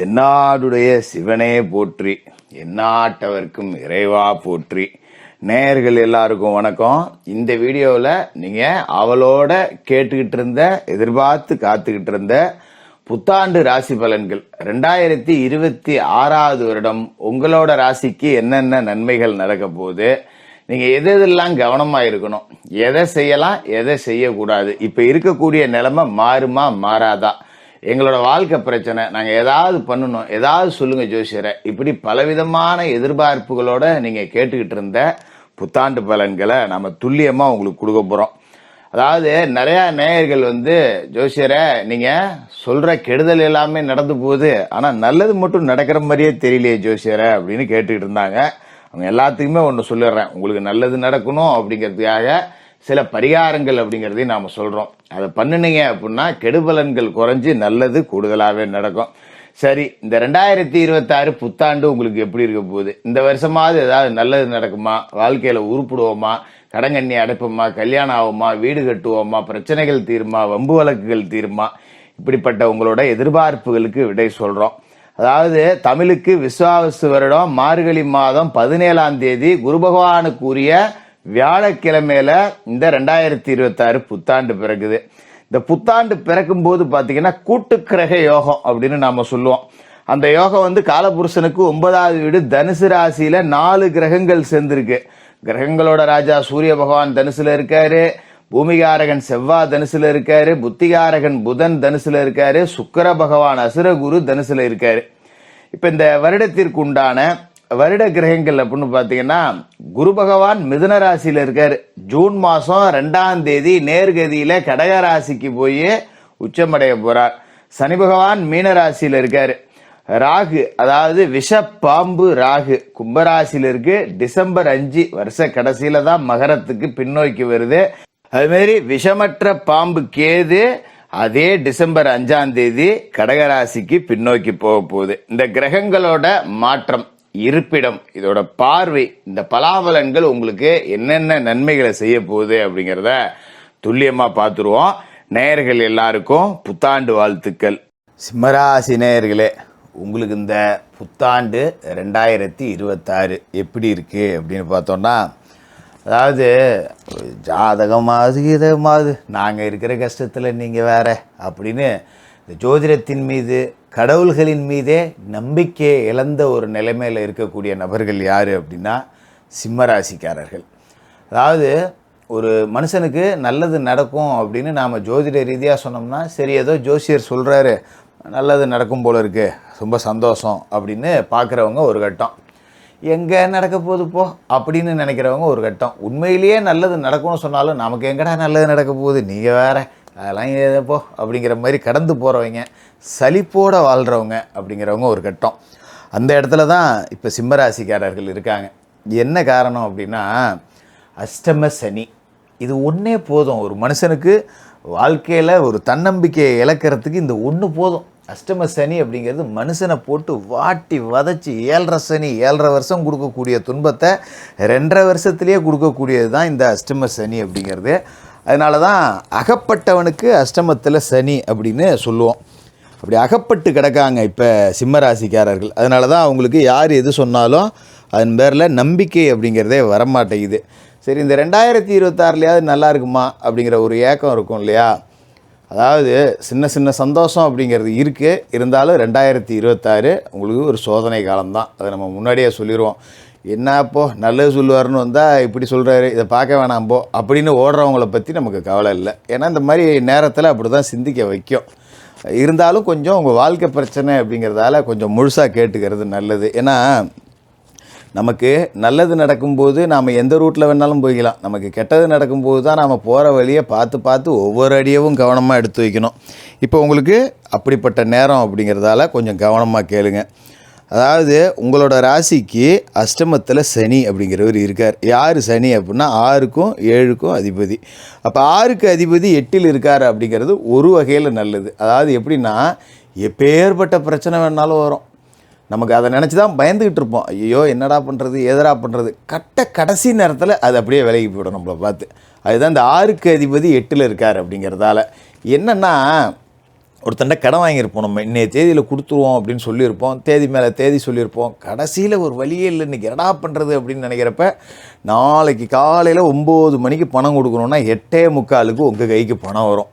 தென்னாடுடைய சிவனே போற்றி எந்நாட்டவர்க்கும் இறைவா போற்றி. நேயர்கள் எல்லாருக்கும் வணக்கம். இந்த வீடியோவில் நீங்கள் அவளோட கேட்டுக்கிட்டு இருந்த எதிர்பார்த்து காத்துக்கிட்டு இருந்த புத்தாண்டு ராசி பலன்கள். ரெண்டாயிரத்தி இருபத்தி ஆறாவது வருடம் உங்களோட ராசிக்கு என்னென்ன நன்மைகள் நடக்க போகுது? நீங்கள் எது எதெல்லாம் கவனமாக இருக்கணும்? எதை செய்யலாம் எதை செய்யக்கூடாது? இப்போ இருக்கக்கூடிய நிலைமை மாறுமா மாறாதா? எங்களோட வாழ்க்கை பிரச்சனை நாங்கள் ஏதாவது பண்ணணும் ஏதாவது சொல்லுங்க ஜோசியரை. இப்படி பலவிதமான எதிர்பார்ப்புகளோட நீங்கள் கேட்டுக்கிட்டு இருந்த புத்தாண்டு பலன்களை நம்ம துல்லியமாக உங்களுக்கு கொடுக்க போகிறோம் அதாவது நிறையா நேயர்கள் வந்து ஜோசியரை நீங்கள் சொல்கிற கெடுதல் எல்லாமே நடந்து போகுது. ஆனால் நல்லது மட்டும் நடக்கிற மாதிரியே தெரியலையே ஜோசியரை அப்படின்னு கேட்டுக்கிட்டு இருந்தாங்க. அவங்க எல்லாத்துக்குமே ஒன்று சொல்லிடுறேன். உங்களுக்கு நல்லது நடக்கணும் அப்படிங்கிறதுக்காக சில பரிகாரங்கள் அப்படிங்கிறதையும் நாம் சொல்கிறோம் அதை பண்ணினீங்க அப்படின்னா கெடுபலன்கள் குறைஞ்சி நல்லது கூடுதலாகவே நடக்கும். சரி இந்த ரெண்டாயிரத்தி இருபத்தாறு புத்தாண்டு உங்களுக்கு எப்படி இருக்க போகுது? இந்த வருஷமாவது ஏதாவது நல்லது நடக்குமா? வாழ்க்கையில் உருப்பிடுவோமா? கடங்கண்ணி அடைப்போமா? கல்யாணம் ஆகுமா? வீடு கட்டுவோமா? பிரச்சனைகள் தீருமா? வம்பு வழக்குகள் தீருமா? இப்படிப்பட்ட உங்களோட எதிர்பார்ப்புகளுக்கு விடை சொல்கிறோம் அதாவது தமிழுக்கு விஸ்வாவசு வருடம் மார்கழி மாதம் பதினேழாம் தேதி குரு பகவானுக்குரிய வியாழக்கிழமையில இந்த ரெண்டாயிரத்தி இருபத்தி ஆறு புத்தாண்டு பிறகுது. இந்த புத்தாண்டு பிறக்கும் போது பாத்தீங்கன்னா கூட்டு கிரக யோகம் அப்படின்னு நாம சொல்லுவோம். அந்த யோகம் வந்து காலபுருஷனுக்கு ஒன்பதாவது வீடு தனுசு ராசியில நாலு கிரகங்கள் சேர்ந்திருக்கு. கிரகங்களோட ராஜா சூரிய பகவான் தனுசுல இருக்காரு பூமிகாரகன் செவ்வாய் தனுசுல இருக்காரு புத்திகாரகன் புதன் தனுசுல இருக்காரு சுக்கர பகவான் அசுரகுரு தனுசுல இருக்காரு. இப்ப இந்த வருடத்திற்கு உண்டான வருட கிரகங்கள் அப்படின்னு பார்த்தீங்கன்னா குரு பகவான் மிதுன ராசியில் இருக்கார். ஜூன் மாதம் ரெண்டாம் தேதி நேர்கதியில் கடக ராசிக்கு போய் உச்சமடைய போகிறார் சனி பகவான் மீன ராசியில் இருக்கார். ராகு அதாவது விஷ பாம்பு ராகு கும்பராசியில் இருக்கு. டிசம்பர் அஞ்சு வருஷ கடைசியில தான் மகரத்துக்கு பின்னோக்கி வருது. அதுமாரி விஷமற்ற பாம்பு கேது அதே டிசம்பர் அஞ்சாம் தேதி கடகராசிக்கு பின்னோக்கி போக போகுது. இந்த கிரகங்களோட மாற்றம். இருப்பிடம் இதோட பார்வை இந்த பலாபலன்கள் உங்களுக்கு என்னென்ன நன்மைகளை செய்ய போகுது அப்படிங்கிறத துல்லியமாக பார்த்துருவோம். நேயர்கள் எல்லாருக்கும் புத்தாண்டு வாழ்த்துக்கள். சிம்மராசி நேயர்களே உங்களுக்கு இந்த புத்தாண்டு ரெண்டாயிரத்தி இருபத்தாறு எப்படி இருக்குது அப்படின்னு பார்த்தோம்னா அதாவது ஜாதகமாவது இதமாவது நாங்கள் இருக்கிற கஷ்டத்தில் நீங்கள் வேற அப்படின்னு இந்த ஜோதிடத்தின் மீது கடவுள்களின் மீதே நம்பிக்கையை இழந்த ஒரு நிலைமையில் இருக்கக்கூடிய நபர்கள் யார் அப்படின்னா சிம்மராசிக்காரர்கள். அதாவது ஒரு மனுஷனுக்கு நல்லது நடக்கும் அப்படின்னு நாம் ஜோதிட ரீதியாக சொன்னோம்னா சரி ஏதோ ஜோசியர் சொல்கிறாரு நல்லது நடக்கும் போல இருக்கு ரொம்ப சந்தோஷம் அப்படின்னு பார்க்குறவங்க ஒரு கட்டம். எங்கே நடக்க போகுது போ அப்படின்னு நினைக்கிறவங்க ஒரு கட்டம். உண்மையிலேயே நல்லது நடக்கும்னு சொன்னாலும் நமக்கு எங்கடா நல்லது நடக்க போகுது? நீங்கள் வேற. அதெல்லாம் ஏதப்போ போ? அப்படிங்கிற மாதிரி கடந்து போகிறவங்க சலிப்போடு வாழ்கிறவங்க அப்படிங்கிறவங்க ஒரு கட்டம். அந்த இடத்துல தான் இப்போ சிம்மராசிக்காரர்கள் இருக்காங்க. என்ன காரணம் அப்படின்னா அஷ்டம சனி. இது ஒன்றே போதும். ஒரு மனுஷனுக்கு வாழ்க்கையில் ஒரு தன்னம்பிக்கையை இழக்கிறதுக்கு இந்த ஒன்று போதும். அஷ்டம சனி அப்படிங்கிறது மனுஷனை போட்டு வாட்டி வதச்சி ஏழரை சனி ஏழரை வருஷம் கொடுக்கக்கூடிய துன்பத்தை ரெண்டரை வருஷத்துலேயே கொடுக்கக்கூடியது தான் இந்த அஷ்டம சனி அப்படிங்கிறது. அதனால தான் அகப்பட்டவனுக்கு அஷ்டமத்தில் சனி அப்படின்னு சொல்லுவோம். அப்படி அகப்பட்டு கிடக்காங்க இப்போ சிம்மராசிக்காரர்கள். அதனால தான் அவங்களுக்கு யார் எது சொன்னாலும் அதன் பேரில் நம்பிக்கை அப்படிங்கிறதே வரமாட்டேங்குது. சரி இந்த ரெண்டாயிரத்தி இருபத்தாறுலையாவது நல்லா இருக்குமா அப்படிங்கிற ஒரு ஏக்கம் இருக்கும் இல்லையா? அதாவது சின்ன சின்ன சந்தோஷம் அப்படிங்கிறது இருக்குது இருந்தாலும் ரெண்டாயிரத்தி இருபத்தாறு உங்களுக்கு ஒரு சோதனை காலம்தான். அதை நம்ம முன்னாடியே சொல்லிடுவோம் என்ன அப்போ நல்லது சொல்லுவார்னு வந்தால் இப்படி சொல்கிறாரு இதை பார்க்க வேணாம் போ அப்படின்னு ஓடுறவங்கள பற்றி நமக்கு கவலை இல்லை. ஏன்னா இந்த மாதிரி நேரத்தில் அப்படி தான் சிந்திக்க வைக்கும். இருந்தாலும் கொஞ்சம் உங்கள் வாழ்க்கை பிரச்சனை அப்படிங்கிறதால கொஞ்சம் முழுசாக கேட்டுக்கிறது நல்லது. ஏன்னா நமக்கு நல்லது நடக்கும்போது நாம் எந்த ரூட்டில் வேணாலும் போய்க்கலாம். நமக்கு கெட்டது நடக்கும்போது தான் நாம் போகிற வழியை பார்த்து பார்த்து ஒவ்வொரு அடியவும் கவனமாக எடுத்து வைக்கணும். இப்போ உங்களுக்கு அப்படிப்பட்ட நேரம் அப்படிங்கிறதால கொஞ்சம் கவனமாக கேளுங்கள் அதாவது உங்களோட ராசிக்கு அஷ்டமத்தில் சனி அப்படிங்கிறவர் இருக்கார். யார் சனி அப்படின்னா ஆறுக்கும் ஏழுக்கும் அதிபதி. அப்போ ஆறுக்கு அதிபதி எட்டில் இருக்கார் அப்படிங்கிறது ஒரு வகையில் நல்லது. அதாவது எப்படின்னா எப்பேற்பட்ட பிரச்சனை வேணாலும் வரும். நமக்கு அதை நினச்சி தான் பயந்துக்கிட்டு இருப்போம். ஐயோ என்னடா பண்ணுறது எதடா பண்ணுறது கட்ட கடைசி நேரத்தில் அது அப்படியே விலகி போயிடும் நம்மளை பார்த்து. அதுதான் இந்த ஆறுக்கு அதிபதி எட்டில் இருக்கார் அப்படிங்கிறதால. என்னென்னா ஒருத்தண்ட கடன் வாங்கியிருப்போம். நம்ம இன்றைய தேதியில் கொடுத்துருவோம் அப்படின்னு சொல்லியிருப்போம். தேதி மேலே தேதி சொல்லியிருப்போம். கடைசியில் ஒரு வழியே இல்லை. இன்றைக்கி எடா பண்ணுறது அப்படின்னு நினைக்கிறப்ப நாளைக்கு காலையில் ஒம்பது மணிக்கு பணம் கொடுக்கணுன்னா எட்டே முக்காலுக்கு உங்கள் கைக்கு பணம் வரும்.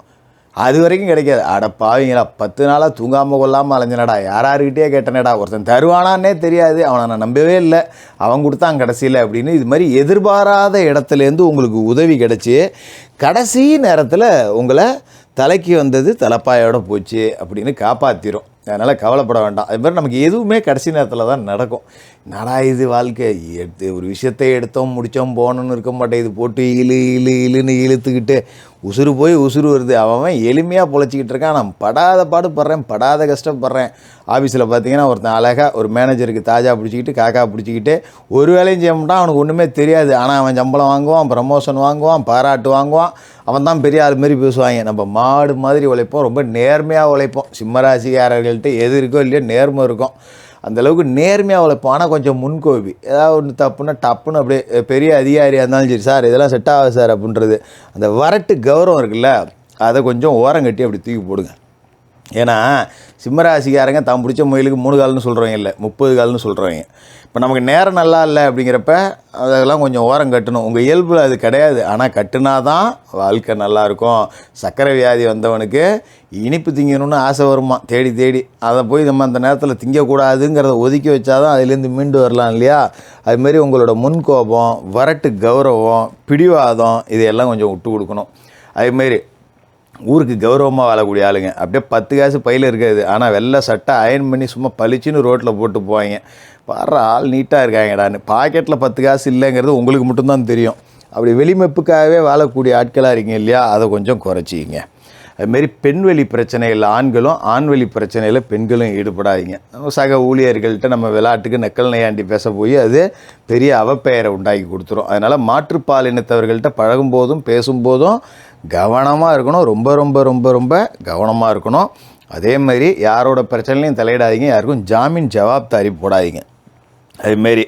அது வரைக்கும் கிடைக்காது. அட பாவிங்களா பத்து நாளாக தூங்காமல் கொள்ளாமல் அலைஞ்சனடா. யாராருக்கிட்டே கேட்டனடா. ஒருத்தன் தருவானான்னே தெரியாது. அவனை நான் நம்பவே இல்லை. அவன் கொடுத்தான் கடைசியில் அப்படின்னு. இது மாதிரி எதிர்பாராத இடத்துலேருந்து உங்களுக்கு உதவி கிடச்சி கடைசி நேரத்தில் உங்களை தலைக்கு வந்தது தலைப்பாயோட போச்சு அப்படின்னு காப்பாற்றிடும் அதனால் கவலைப்பட வேண்டாம். அது மாதிரி நமக்கு எதுவுமே கடைசி நேரத்தில் தான் நடக்கும். நடா இது வாழ்க்கை? எடுத்து ஒரு விஷயத்தை எடுத்தோம் முடித்தோம் போகணுன்னு இருக்க மாட்டேன் இது போட்டு இழு இழு இழுன்னு இழுத்துக்கிட்டு உசுறு போய் உசுறு வருது. அவன் எளிமையாக பொழைச்சிக்கிட்டு இருக்கான். நான் படாத பாடு படுறேன் படாத கஷ்டப்படுறேன் ஆஃபீஸில் பார்த்தீங்கன்னா ஒருத்தன் அழகாக ஒரு மேனேஜருக்கு தாஜா பிடிச்சிக்கிட்டு காக்கா பிடிச்சிக்கிட்டு ஒரு வேலையும் செய்ய மாட்டான். அவனுக்கு ஒன்றுமே தெரியாது. ஆனால் அவன் சம்பளம் வாங்குவான் ப்ரமோஷன் வாங்குவான் பாராட்டு வாங்குவான். அவன் தான் பெரிய ஆள் மாரி பேசுவாங்க. நம்ம மாடு மாதிரி உழைப்போம். ரொம்ப நேர்மையாக உழைப்போம். சிம்மராசிக்காரர்கள்ட்ட எது இருக்கோ இல்லையோ நேர்மை இருக்கும். அந்தளவுக்கு நேர்மையாக உழைப்போம் ஆனால் கொஞ்சம் முன்கோபி. ஏதாவது ஒன்று தப்புன்னா டப்புன்னு அப்படியே பெரிய அதிகாரியாக இருந்தாலும் சரி சார் இதெல்லாம் செட் ஆகாது சார் அப்படின்றது. அந்த வரட்டு கௌரவம் இருக்குல்ல அதை கொஞ்சம் ஓரம் கட்டி அப்படி தூக்கி போடுங்க. ஏன்னா சிம்மராசிக்காரங்க தான் பிடிச்ச முயலுக்கு மூணு கால்னு சொல்கிறவங்க இல்லை முப்பது கால்னு சொல்கிறவங்க இப்போ நமக்கு நேரம் நல்லா இல்லை அப்படிங்கிறப்ப அதெல்லாம் கொஞ்சம் ஓரம் கட்டணும். உங்கள் இயல்பில் அது கிடையாது. ஆனால் கட்டுனா தான் வாழ்க்கை நல்லாயிருக்கும் சர்க்கரை வியாதி வந்தவனுக்கு இனிப்பு திங்கணும்னு ஆசை வருமா? தேடி தேடி. அதை போய் நம்ம அந்த நேரத்தில் திங்கக்கூடாதுங்கிறத ஒதுக்கி வச்சாதான் அதுலேருந்து மீண்டு வரலாம் இல்லையா? அதுமாரி உங்களோட முன்கோபம் வரட்டு கௌரவம் பிடிவாதம் இதையெல்லாம் கொஞ்சம் விட்டு கொடுக்கணும். அதுமாரி ஊருக்கு கௌரவமாக வாழக்கூடிய ஆளுங்க. அப்படியே பத்து காசு பையில் இருக்காது. ஆனால் வெள்ளை சட்டை அயன் பண்ணி சும்மா பளிச்சுன்னு ரோட்டில் போட்டு போவாங்க. வர்ற ஆள் நீட்டாக இருக்காங்கடான்னு. பாக்கெட்டில் பத்து காசு இல்லைங்கிறது உங்களுக்கு மட்டும்தான் தெரியும். அப்படி வெளிமப்புக்காகவே வாழக்கூடிய ஆட்களாக இருக்கீங்க இல்லையா? அதை கொஞ்சம் குறைச்சிங்க அதுமாரி பெண்வெளி பிரச்சனையில் ஆண்களும் ஆண்வெளி பிரச்சனையில் பெண்களும் ஈடுபடாதீங்க. சக ஊழியர்கள்ட்ட நம்ம விளையாட்டுக்கு நக்கல் நையாண்டி பேச போய் அது பெரிய அவப்பெயரை உண்டாக்கி கொடுத்துரும். அதனால் மாற்றுப்பாலினத்தவர்கள்ட்ட பழகும்போதும் பேசும்போதும் கவனமாக இருக்கணும். ரொம்ப ரொம்ப ரொம்ப ரொம்ப கவனமாக இருக்கணும். அதே மாதிரி யாரோட பிரச்சனையும் தலையிடாதீங்க. யாருக்கும் ஜாமீன் ஜவாப்தாரி போடாதீங்க. அதுமாரி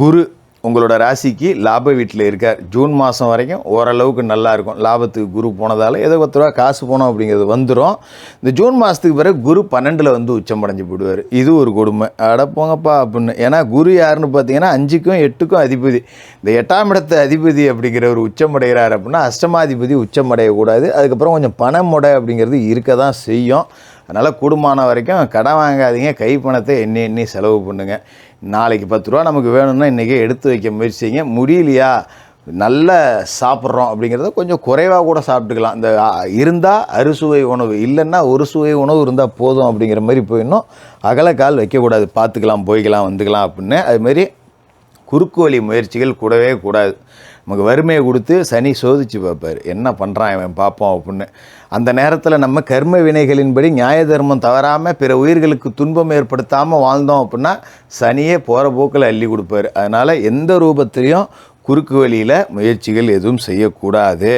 குரு உங்களோட ராசிக்கு லாப வீட்டில் இருக்கார் ஜூன் மாதம் வரைக்கும் ஓரளவுக்கு நல்லா இருக்கும் லாபத்துக்கு குரு போனதால் ஏதோ பத்து ரூபா காசு போனோம் அப்படிங்கிறது வந்துடும் இந்த ஜூன் மாதத்துக்கு பிறகு குரு பன்னெண்டில் வந்து உச்சமடைஞ்சு போடுவார் இது ஒரு கொடுமை. அட போங்கப்பா அப்படின்னு. ஏன்னா குரு யாருன்னு பார்த்தீங்கன்னா அஞ்சுக்கும் எட்டுக்கும் அதிபதி. இந்த எட்டாம் இடத்து அதிபதி அப்படிங்கிற ஒரு உச்சமடைகிறார் அப்படின்னா அஷ்டமாதிபதி உச்சமடையக்கூடாது அதுக்கப்புறம் கொஞ்சம் பணமுடை அப்படிங்கிறது இருக்க தான் செய்யும். அதனால் கூடுமான வரைக்கும் கடன் வாங்காதீங்க. கை பணத்தை எண்ணி எண்ணி செலவு பண்ணுங்கள் நாளைக்கு பத்து ரூபா நமக்கு வேணும்னா இன்றைக்கே எடுத்து வைக்க முயற்சிங்க. முடியலையா? நல்ல சாப்பிட்றோம் அப்படிங்கிறத கொஞ்சம் குறைவாக கூட சாப்பிட்டுக்கலாம். இந்த இருந்தால் அறுசுவை உணவு இல்லைன்னா ஒரு சுவை உணவு இருந்தால் போதும் அப்படிங்கிற மாதிரி போயிடணும். அகலக்கால் வைக்கக்கூடாது. பார்த்துக்கலாம் போய்க்கலாம் வந்துக்கலாம் அப்படின்னு. அதுமாரி குறுக்கு வழி முயற்சிகள் கூடவே கூடாது. நமக்கு வறுமையை கொடுத்து சனி சோதிச்சு பார்ப்பார். என்ன பண்ணுறான் இவன் பார்ப்போம் அப்படின்னு. அந்த நேரத்தில் நம்ம கர்ம வினைகளின்படி நியாய தர்மம் தவறாமல் பிற உயிர்களுக்கு துன்பம் ஏற்படுத்தாமல் வாழ்ந்தோம் அப்படின்னா சனியே போகிற போக்கில் அள்ளி கொடுப்பார். அதனால் எந்த ரூபத்திலையும் குறுக்கு வழியில் முயற்சிகள் எதுவும் செய்யக்கூடாது.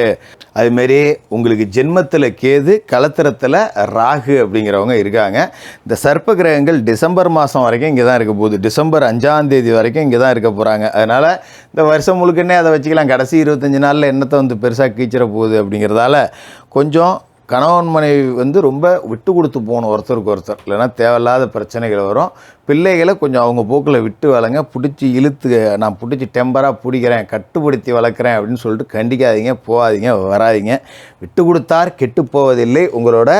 அதுமாரி உங்களுக்கு ஜென்மத்தில் கேது கலத்திரத்தில் ராகு அப்படிங்கிறவங்க இருக்காங்க. இந்த சர்ப்ப கிரகங்கள் டிசம்பர் மாதம் வரைக்கும் இங்கே தான் இருக்க போகுது. டிசம்பர் அஞ்சாம் தேதி வரைக்கும் இங்கே தான் இருக்க போகிறாங்க அதனால் இந்த வருஷம் முழுக்கன்னே அதை வச்சுக்கலாம். கடைசி இருபத்தஞ்சி நாளில் என்னத்தை வந்து பெருசாக கீச்சிட போகுது அப்படிங்கிறதால கொஞ்சம் கணவன் மனைவி வந்து ரொம்ப விட்டு கொடுத்து போகணும் ஒருத்தருக்கு ஒருத்தர். இல்லைன்னா தேவையில்லாத பிரச்சனைகள் வரும். பிள்ளைகளை கொஞ்சம் அவங்க போக்கில் விட்டு வளங்க. பிடிச்சி இழுத்து நான் பிடிச்சி டெம்பராக பிடிக்கிறேன் கட்டுப்படுத்தி வளர்க்குறேன் அப்படின்னு சொல்லிட்டு கண்டிக்காதீங்க போகாதீங்க வராதீங்க. விட்டு கொடுத்தார் கெட்டு போவதில்லை. உங்களோட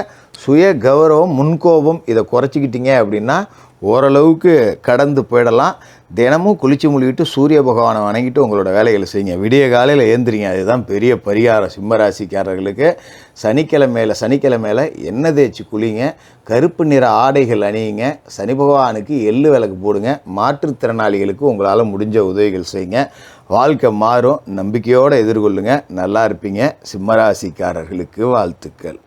சுய கௌரவம் முன்கோபம் இதை குறைச்சிக்கிட்டீங்க அப்படின்னா ஓரளவுக்கு கடந்து போயிடலாம். தினமும் குளிச்சு முழுகிட்டு சூரிய பகவானை வணங்கிட்டு உங்களோட வேலைகளை செய்யுங்க. விடிய காலையில் ஏந்திரிங்க. அதுதான் பெரிய பரிகாரம் சிம்மராசிக்காரர்களுக்கு. சனிக்கிழமையில் சனிக்கிழமையில் எண்ணெய் தேய்ச்சி குளிங்க. கருப்பு நிற ஆடைகள் அணியுங்க. சனி பகவானுக்கு எள்ளு விளக்கு போடுங்க. மாற்றுத்திறனாளிகளுக்கு உங்களால் முடிஞ்ச உதவிகள் செய்யுங்க. வாழ்க்கை மாறும். நம்பிக்கையோடு எதிர்கொள்ளுங்க. நல்லா இருப்பீங்க. சிம்மராசிக்காரர்களுக்கு வாழ்த்துக்கள்.